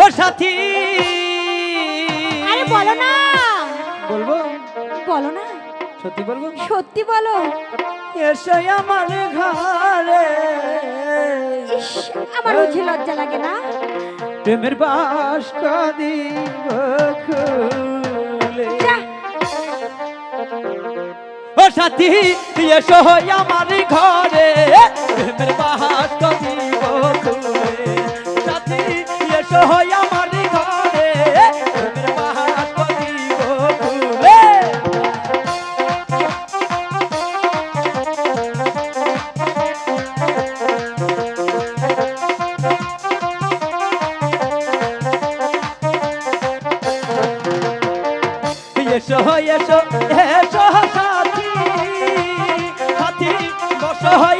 ও সাথী। আরে বলো না। বলব? বলো না। সত্যি বলব? সত্যি বলো। এসে আমার ঘরে। আমার বুঝি লজ্জা লাগে না? প্রেমের বাস কাদিব খুলে। ও সাথী এসো আমার ঘরে। প্রেমের এসো এসো এসো সাথী সাথী আমার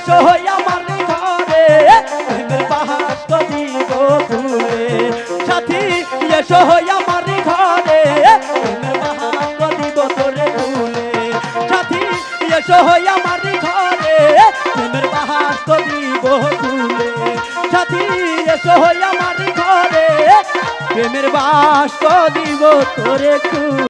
এসো আমার ঘরে প্রেমের পাহাড় কদিব ঘুরে সাথী, এসো আমার ঘরে প্রেমের পাহাড় কদিব তোরে ঘুরে সাথী, এসো আমার ঘরে প্রেমের পাহাড় কদিব ঘুরে সাথী, এসো আমার ঘরে প্রেমের বাস দিব তোরে